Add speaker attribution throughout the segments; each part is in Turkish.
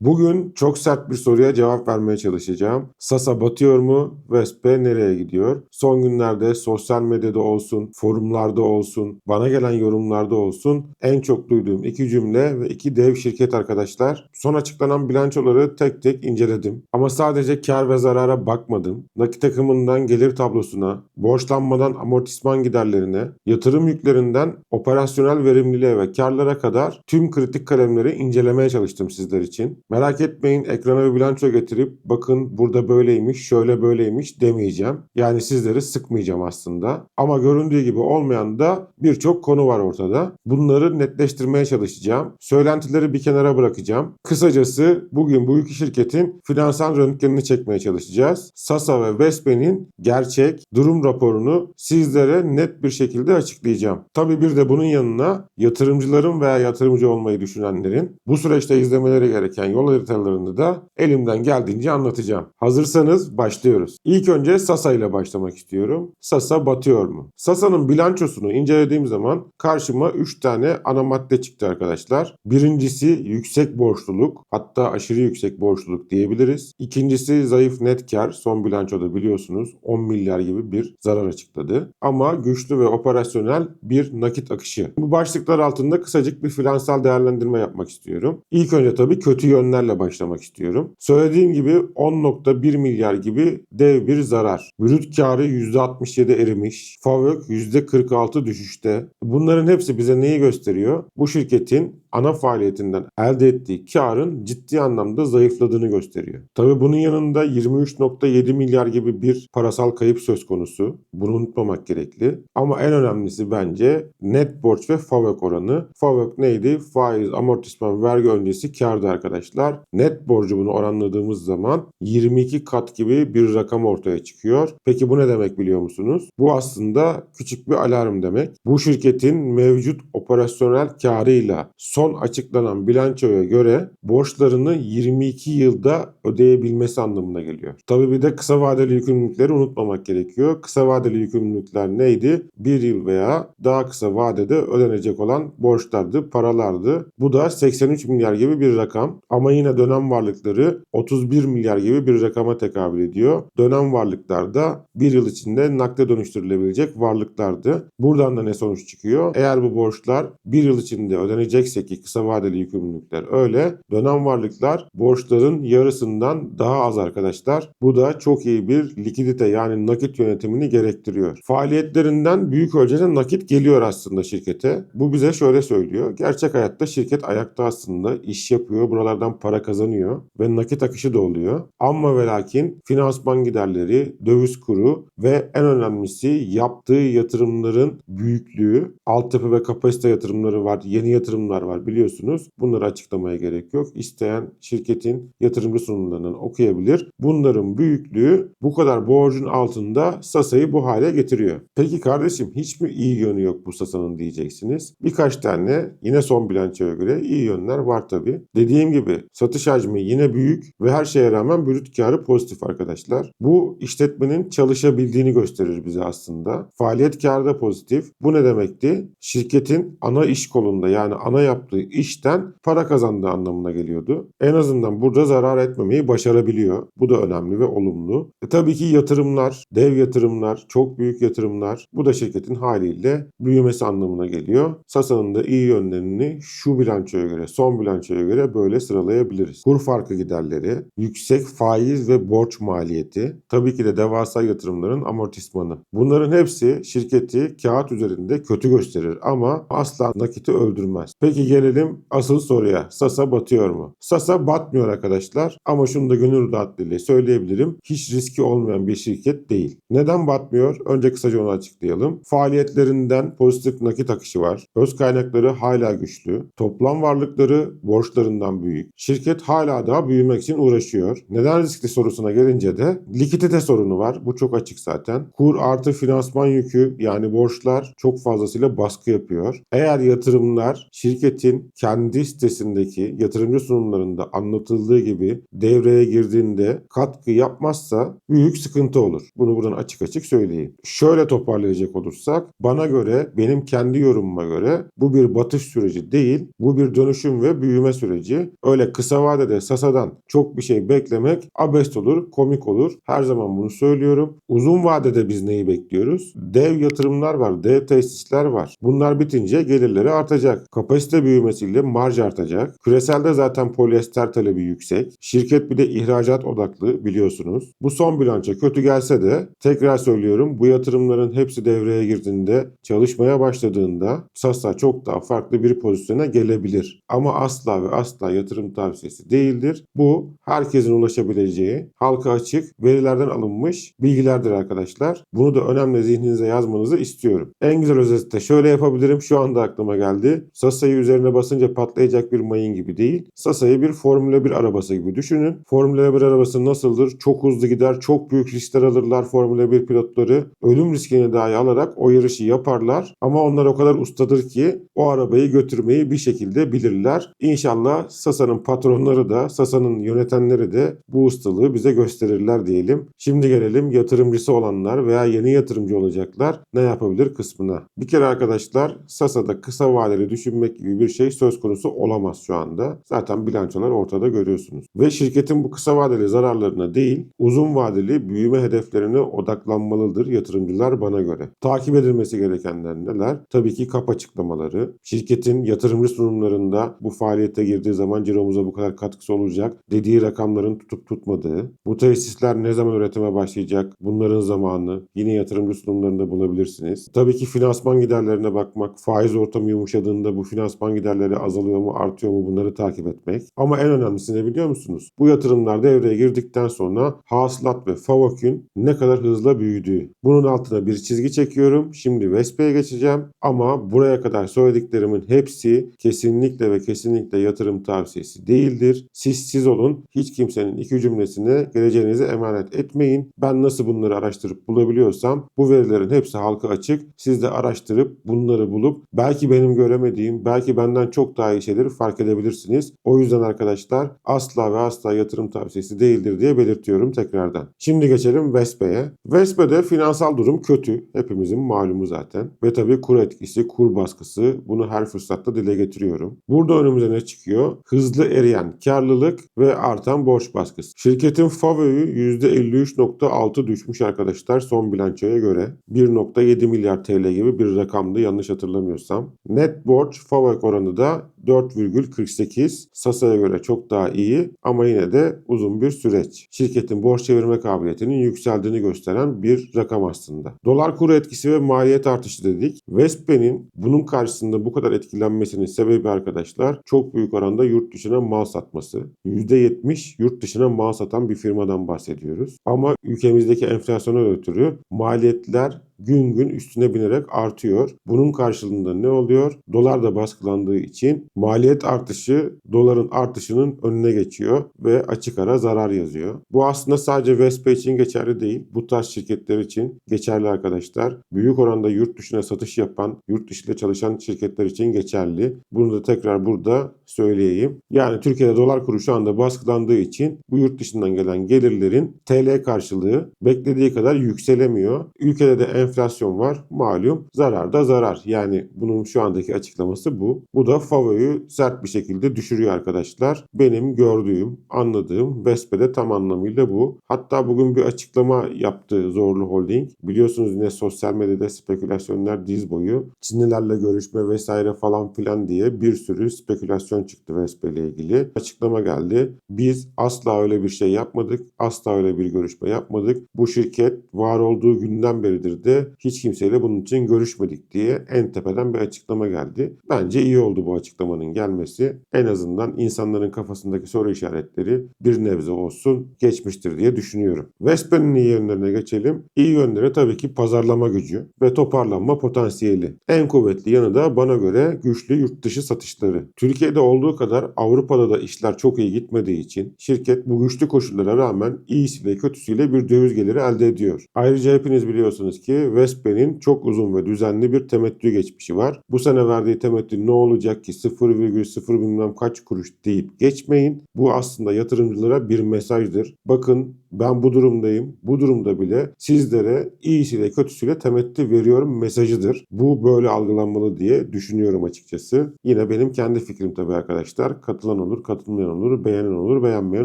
Speaker 1: Bugün çok sert bir soruya cevap vermeye çalışacağım. Sasa batıyor mu? Vespe nereye gidiyor? Son günlerde sosyal medyada olsun, forumlarda olsun, bana gelen yorumlarda olsun en çok duyduğum iki cümle ve iki dev şirket arkadaşlar. Son açıklanan bilançoları tek tek inceledim. Ama sadece kar ve zarara bakmadım. Nakit akımından gelir tablosuna, borçlanmadan amortisman giderlerine, yatırım yüklerinden operasyonel verimliliğe ve karlara kadar tüm kritik kalemleri incelemeye çalıştım sizler için. Merak etmeyin ekrana bir bilanço getirip bakın burada böyleymiş, şöyle böyleymiş demeyeceğim. Yani sizleri sıkmayacağım aslında. Ama göründüğü gibi olmayan da birçok konu var ortada. Bunları netleştirmeye çalışacağım. Söylentileri bir kenara bırakacağım. Kısacası bugün bu iki şirketin finansal röntgenini çekmeye çalışacağız. Sasa ve Vespe'nin gerçek durum raporunu sizlere net bir şekilde açıklayacağım. Tabii bir de bunun yanına yatırımcıların veya yatırımcı olmayı düşünenlerin bu süreçte izlemeleri gereken yol haritalarını da elimden geldiğince anlatacağım. Hazırsanız başlıyoruz. İlk önce Sasa ile başlamak istiyorum. Sasa batıyor mu? Sasa'nın bilançosunu incelediğim zaman karşıma 3 tane ana madde çıktı arkadaşlar. Birincisi yüksek borçluluk hatta aşırı yüksek borçluluk diyebiliriz. İkincisi zayıf net kar son bilançoda biliyorsunuz 10 milyar gibi bir zarar açıkladı. Ama güçlü ve operasyonel bir nakit akışı. Bu başlıklar altında kısacık bir finansal değerlendirme yapmak istiyorum. İlk önce tabii kötü yönlerle başlamak istiyorum. Söylediğim gibi 10.1 milyar gibi dev bir zarar. Brüt karı %67 erimiş. FAVÖK %46 düşüşte. Bunların hepsi bize neyi gösteriyor? Bu şirketin ana faaliyetinden elde ettiği karın ciddi anlamda zayıfladığını gösteriyor. Tabii bunun yanında 23.7 milyar gibi bir parasal kayıp söz konusu. Bunu unutmamak gerekli. Ama en önemlisi bence net borç ve FAVÖK oranı. FAVÖK neydi? Faiz, amortisman, vergi öncesi kardı arkadaşlar. Net borcu bunu oranladığımız zaman 22 kat gibi bir rakam ortaya çıkıyor. Peki bu ne demek biliyor musunuz? Bu aslında küçük bir alarm demek. Bu şirketin mevcut operasyonel karıyla son açıklanan bilançoya göre borçlarını 22 yılda ödeyebilmesi anlamına geliyor. Tabii bir de kısa vadeli yükümlülükleri unutmamak gerekiyor. Kısa vadeli yükümlülükler neydi? Bir yıl veya daha kısa vadede ödenecek olan borçlardı, paralardı. Bu da 83 milyar gibi bir rakam. Ama yine dönem varlıkları 31 milyar gibi bir rakama tekabül ediyor. Dönem varlıklar da bir yıl içinde nakde dönüştürülebilecek varlıklardı. Buradan da ne sonuç çıkıyor? Eğer bu borçlar bir yıl içinde ödenecekse ki kısa vadeli yükümlülükler öyle. Dönem varlıklar borçların yarısından daha az arkadaşlar. Bu da çok iyi bir likidite yani nakit yönetimini gerektiriyor. Faaliyetlerinden büyük ölçüde nakit geliyor aslında şirkete. Bu bize şöyle söylüyor. Gerçek hayatta şirket ayakta aslında iş yapıyor. Buralardan para kazanıyor ve nakit akışı da oluyor. Ama ve lakin finansman giderleri, döviz kuru ve en önemlisi yaptığı yatırımların büyüklüğü, altyapı ve kapasite yatırımları var, yeni yatırımlar var biliyorsunuz. Bunları açıklamaya gerek yok. İsteyen şirketin yatırımcı sunumlarından okuyabilir. Bunların büyüklüğü bu kadar borcun altında Sasa'yı bu hale getiriyor. Peki kardeşim hiç mi iyi yönü yok bu Sasa'nın diyeceksiniz. Birkaç tane yine son bilançoya göre iyi yönler var tabi. Dediğim gibi satış hacmi yine büyük ve her şeye rağmen brüt karı pozitif arkadaşlar. Bu işletmenin çalışabildiğini gösterir bize aslında. Faaliyet karı da pozitif. Bu ne demekti? Şirketin ana iş kolunda yani ana yaptığı işten para kazandığı anlamına geliyordu. En azından burada zarar etmemeyi başarabiliyor. Bu da önemli ve olumlu. E tabii ki yatırımlar, dev yatırımlar, çok büyük yatırımlar bu da şirketin haliyle büyümesi anlamına geliyor. Sasa'nın da iyi yönlerini şu bilançoya göre, son bilançoya göre böyle sıralayabiliriz. Kur farkı giderleri, yüksek faiz ve borç maliyeti, tabii ki de devasa yatırımların amortismanı. Bunların hepsi şirketi kağıt üzerinde kötü gösterir ama asla nakiti öldürmez. Peki gelelim asıl soruya. Sasa batıyor mu? Sasa batmıyor arkadaşlar ama şunu da gönül rahatlığıyla söyleyebilirim. Hiç riski olmayan bir şirket değil. Neden batmıyor? Önce kısaca onu açıklayalım. Faaliyetlerinden pozitif nakit akışı var. Öz kaynakları hala güçlü. Toplam varlıkları borçlarından büyük. Şirket hala daha büyümek için uğraşıyor. Neden riskli sorusuna gelince de likidite sorunu var. Bu çok açık zaten. Kur artı finansman yükü yani borçlar çok fazlasıyla baskı yapıyor. Eğer yatırımlar şirketi şirketin kendi sitesindeki yatırımcı sunumlarında anlatıldığı gibi devreye girdiğinde katkı yapmazsa büyük sıkıntı olur. Bunu buradan açık açık söyleyeyim. Şöyle toparlayacak olursak bana göre benim kendi yorumuma göre bu bir batış süreci değil bu bir dönüşüm ve büyüme süreci. Öyle kısa vadede Sasa'dan çok bir şey beklemek abest olur, komik olur. Her zaman bunu söylüyorum. Uzun vadede biz neyi bekliyoruz? Dev yatırımlar var, dev tesisler var. Bunlar bitince gelirleri artacak. Kapasite büyümesiyle marj artacak. Küreselde zaten polyester talebi yüksek. Şirket bir de ihracat odaklı biliyorsunuz. Bu son bilanço kötü gelse de tekrar söylüyorum bu yatırımların hepsi devreye girdiğinde çalışmaya başladığında Sasa çok daha farklı bir pozisyona gelebilir. Ama asla ve asla yatırım tavsiyesi değildir. Bu herkesin ulaşabileceği halka açık verilerden alınmış bilgilerdir arkadaşlar. Bunu da önemli zihninize yazmanızı istiyorum. En güzel özette şöyle yapabilirim. Şu anda aklıma geldi. Sasa'yı üzerine basınca patlayacak bir mayın gibi değil. Sasa'yı bir Formula 1 arabası gibi düşünün. Formula 1 arabası nasıldır? Çok hızlı gider, çok büyük riskler alırlar Formula 1 pilotları. Ölüm riskini dahi alarak o yarışı yaparlar. Ama onlar o kadar ustadır ki o arabayı götürmeyi bir şekilde bilirler. İnşallah Sasa'nın patronları da, Sasa'nın yönetenleri de bu ustalığı bize gösterirler diyelim. Şimdi gelelim yatırımcısı olanlar veya yeni yatırımcı olacaklar ne yapabilir kısmına. Bir kere arkadaşlar Sasa'da kısa vadeli düşünmek gibi bir şey söz konusu olamaz şu anda. Zaten bilançolar ortada görüyorsunuz. Ve şirketin bu kısa vadeli zararlarına değil uzun vadeli büyüme hedeflerine odaklanmalıdır yatırımcılar bana göre. Takip edilmesi gerekenler neler? Tabii ki kap açıklamaları. Şirketin yatırımcı sunumlarında bu faaliyete girdiği zaman ciromuza bu kadar katkısı olacak dediği rakamların tutup tutmadığı. Bu tesisler ne zaman üretime başlayacak? Bunların zamanı yine yatırımcı sunumlarında bulabilirsiniz. Tabii ki finansman giderlerine bakmak, faiz ortamı yumuşadığında bu finansman giderleri azalıyor mu, artıyor mu bunları takip etmek. Ama en önemlisi ne biliyor musunuz? Bu yatırımlar devreye girdikten sonra hasılat ve FAVÖK'ün ne kadar hızla büyüdüğü. Bunun altına bir çizgi çekiyorum. Şimdi Vespe'ye geçeceğim. Ama buraya kadar söylediklerimin hepsi kesinlikle ve kesinlikle yatırım tavsiyesi değildir. Siz siz olun. Hiç kimsenin iki cümlesine geleceğinize emanet etmeyin. Ben nasıl bunları araştırıp bulabiliyorsam bu verilerin hepsi halka açık. Siz de araştırıp bunları bulup belki benim göremediğim, belki benden çok daha iyi şeyleri fark edebilirsiniz. O yüzden arkadaşlar asla ve asla yatırım tavsiyesi değildir diye belirtiyorum tekrardan. Şimdi geçelim Vespe'ye. Vespe'de finansal durum kötü. Hepimizin malumu zaten. Ve tabii kur etkisi, kur baskısı bunu her fırsatta dile getiriyorum. Burada önümüze ne çıkıyor? Hızlı eriyen karlılık ve artan borç baskısı. Şirketin FAVÖ'yü %53.6 düşmüş arkadaşlar son bilançoya göre. 1.7 milyar TL gibi bir rakamdı yanlış hatırlamıyorsam. Net borç FAVÖK oranı da 4,48. Sasa'ya göre çok daha iyi ama yine de uzun bir süreç. Şirketin borç çevirme kabiliyetinin yükseldiğini gösteren bir rakam aslında. Dolar kuru etkisi ve maliyet artışı dedik. Vespe'nin bunun karşısında bu kadar etkilenmesinin sebebi arkadaşlar çok büyük oranda yurt dışına mal satması. %70 yurt dışına mal satan bir firmadan bahsediyoruz. Ama ülkemizdeki enflasyona ötürü maliyetler gün gün üstüne binerek artıyor. Bunun karşılığında ne oluyor? Dolar da baskılandığı için maliyet artışı doların artışının önüne geçiyor ve açık ara zarar yazıyor. Bu aslında sadece Vespa için geçerli değil. Bu tarz şirketler için geçerli arkadaşlar. Büyük oranda yurt dışına satış yapan, yurt dışında çalışan şirketler için geçerli. Bunu da tekrar burada söyleyeyim. Yani Türkiye'de dolar kuru şu anda baskılandığı için bu yurt dışından gelen gelirlerin TL karşılığı beklediği kadar yükselemiyor. Ülkede de enflasyon var. Malum zarar da zarar. Yani bunun şu andaki açıklaması bu. Bu da FAVÖ'yü sert bir şekilde düşürüyor arkadaşlar. Benim gördüğüm, anladığım Vespe'de tam anlamıyla bu. Hatta bugün bir açıklama yaptı Zorlu Holding. Biliyorsunuz yine sosyal medyada spekülasyonlar diz boyu. Çinlilerle görüşme vesaire falan filan diye bir sürü spekülasyon çıktı Vespe ile ilgili. Açıklama geldi. Biz asla öyle bir şey yapmadık. Asla öyle bir görüşme yapmadık. Bu şirket var olduğu günden beridir de hiç kimseyle bunun için görüşmedik diye en tepeden bir açıklama geldi. Bence iyi oldu bu açıklamanın gelmesi. En azından insanların kafasındaki soru işaretleri bir nebze olsun geçmiştir diye düşünüyorum. Vespe'nin iyi yönlerine geçelim. İyi yönleri tabii ki pazarlama gücü ve toparlanma potansiyeli. En kuvvetli yanı da bana göre güçlü yurt dışı satışları. Türkiye'de olduğu kadar Avrupa'da da işler çok iyi gitmediği için şirket bu güçlü koşullara rağmen iyisiyle kötüsüyle bir döviz geliri elde ediyor. Ayrıca hepiniz biliyorsunuz ki Vespe'nin çok uzun ve düzenli bir temettü geçmişi var. Bu sene verdiği temettü ne olacak ki 0,0 bilmem kaç kuruş deyip geçmeyin. Bu aslında yatırımcılara bir mesajdır. Bakın ben bu durumdayım. Bu durumda bile sizlere iyisiyle kötüsüyle temettü veriyorum mesajıdır. Bu böyle algılanmalı diye düşünüyorum açıkçası. Yine benim kendi fikrim tabii arkadaşlar. Katılan olur, katılmayan olur, beğenen olur, beğenmeyen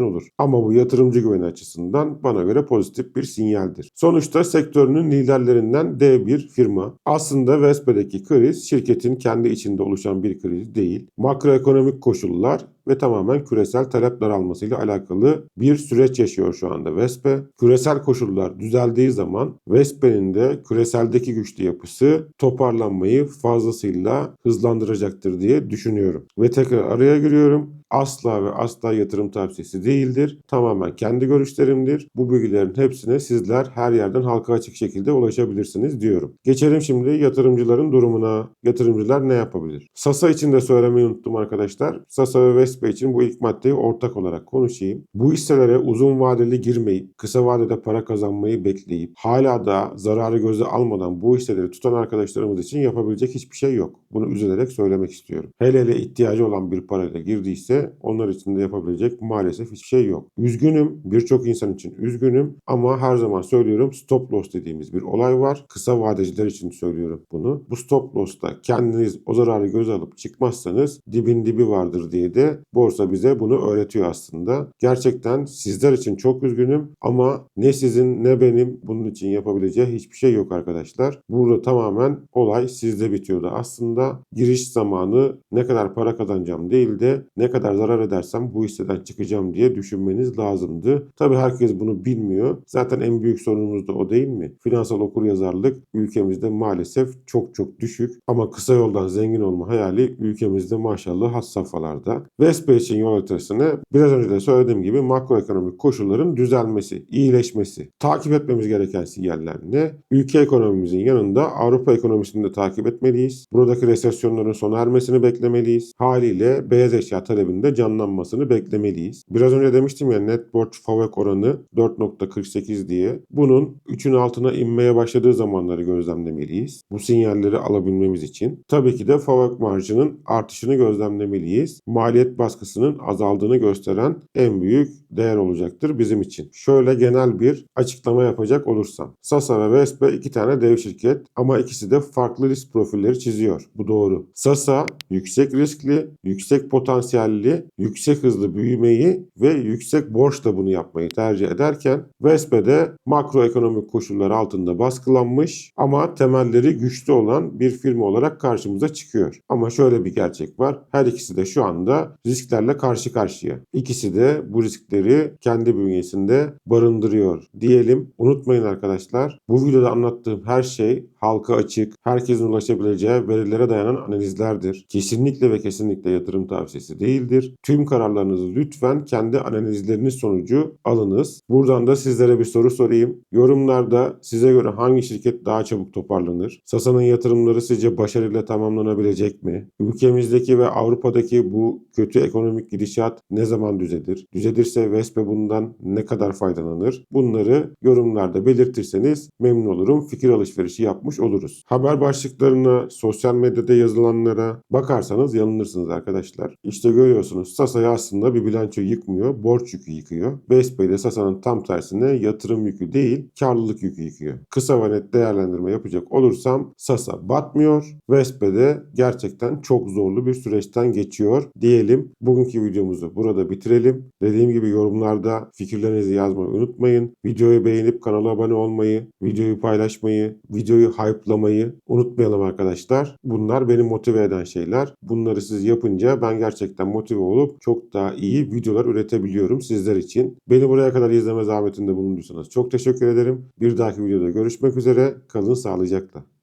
Speaker 1: olur. Ama bu yatırımcı güveni açısından bana göre pozitif bir sinyaldir. Sonuçta sektörünün liderlerinden dev bir firma. Aslında Vespe'deki kriz şirketin kendi içinde oluşan bir kriz değil. Makroekonomik koşullar ve tamamen küresel talep daralmasıyla alakalı bir süreç yaşıyor şu anda Vespe. Küresel koşullar düzeldiği zaman Vespe'nin de küreseldeki güçlü yapısı toparlanmayı fazlasıyla hızlandıracaktır diye düşünüyorum. Ve tekrar araya giriyorum. Asla ve asla yatırım tavsiyesi değildir. Tamamen kendi görüşlerimdir. Bu bilgilerin hepsine sizler her yerden halka açık şekilde ulaşabilirsiniz diyorum. Geçelim şimdi yatırımcıların durumuna. Yatırımcılar ne yapabilir? Sasa için de söylemeyi unuttum arkadaşlar. Sasa ve Vespe için bu ilk maddeyi ortak olarak konuşayım. Bu hisselere uzun vadeli girmeyip kısa vadede para kazanmayı bekleyip hala da zararı göze almadan bu hisseleri tutan arkadaşlarımız için yapabilecek hiçbir şey yok. Bunu üzülerek söylemek istiyorum. Hele hele ihtiyacı olan bir parayla girdiyse onlar için de yapabilecek maalesef hiçbir şey yok. Üzgünüm. Birçok insan için üzgünüm. Ama her zaman söylüyorum stop loss dediğimiz bir olay var. Kısa vadeciler için söylüyorum bunu. Bu stop loss'ta kendiniz o zararı göze alıp çıkmazsanız dibin dibi vardır diye de borsa bize bunu öğretiyor aslında. Gerçekten sizler için çok üzgünüm ama ne sizin ne benim bunun için yapabileceği hiçbir şey yok arkadaşlar. Burada tamamen olay sizde bitiyordu. Aslında giriş zamanı ne kadar para kazanacağım değil de ne kadar zarar edersem bu hisseden çıkacağım diye düşünmeniz lazımdı. Tabii herkes bunu bilmiyor. Zaten en büyük sorunumuz da o değil mi? Finansal okuryazarlık ülkemizde maalesef çok çok düşük ama kısa yoldan zengin olma hayali ülkemizde maşallah has safhalarda. Vespe için yol haritasını biraz önce de söylediğim gibi makroekonomik koşulların düzelmesi, iyileşmesi. Takip etmemiz gereken sinyaller ne? Ülke ekonomimizin yanında Avrupa ekonomisini de takip etmeliyiz. Buradaki resesyonların sona ermesini beklemeliyiz. Haliyle beyaz eşya talebinde canlanmasını beklemeliyiz. Biraz önce demiştim ya net borç FAVÖK oranı 4.48 diye. Bunun 3'ün altına inmeye başladığı zamanları gözlemlemeliyiz. Bu sinyalleri alabilmemiz için. Tabii ki de FAVÖK marjının artışını gözlemlemeliyiz. Maliyet baskısının azaldığını gösteren en büyük değer olacaktır bizim için. Şöyle genel bir açıklama yapacak olursam. Sasa ve Vespe iki tane dev şirket ama ikisi de farklı risk profilleri çiziyor. Bu doğru. Sasa yüksek riskli, yüksek potansiyelli, yüksek hızlı büyümeyi ve yüksek borçla bunu yapmayı tercih ederken Vespe de makroekonomik koşullar altında baskılanmış ama temelleri güçlü olan bir firma olarak karşımıza çıkıyor. Ama şöyle bir gerçek var. Her ikisi de şu anda risklerle karşı karşıya. İkisi de bu riskleri kendi bünyesinde barındırıyor diyelim. Unutmayın arkadaşlar bu videoda anlattığım her şey halka açık, herkesin ulaşabileceği verilere dayanan analizlerdir. Kesinlikle ve kesinlikle yatırım tavsiyesi değildir. Tüm kararlarınızı lütfen kendi analizleriniz sonucu alınız. Buradan da sizlere bir soru sorayım. Yorumlarda size göre hangi şirket daha çabuk toparlanır? Sasa'nın yatırımları sizce başarıyla tamamlanabilecek mi? Ülkemizdeki ve Avrupa'daki bu kötü ekonomik gidişat ne zaman düzelir? Düzelirse Vespe bundan ne kadar faydalanır? Bunları yorumlarda belirtirseniz memnun olurum. Fikir alışverişi yapmış oluruz. Haber başlıklarına, sosyal medyada yazılanlara bakarsanız yanılırsınız arkadaşlar. İşte görüyorsunuz Sasa'yı aslında bir bilanço yıkmıyor, borç yükü yıkıyor. Vespe de Sasa'nın tam tersine yatırım yükü değil, karlılık yükü yıkıyor. Kısa ve net değerlendirme yapacak olursam Sasa batmıyor. Vespe de gerçekten çok zorlu bir süreçten geçiyor diyelim. Bugünkü videomuzu burada bitirelim. Dediğim gibi yorumlarda fikirlerinizi yazmayı unutmayın. Videoyu beğenip kanala abone olmayı, videoyu paylaşmayı, videoyu hype'lamayı unutmayalım arkadaşlar. Bunlar beni motive eden şeyler. Bunları siz yapınca ben gerçekten motive olup çok daha iyi videolar üretebiliyorum sizler için. Beni buraya kadar izleme zahmetinde bulunduysanız çok teşekkür ederim. Bir dahaki videoda görüşmek üzere. Kalın sağlıcakla.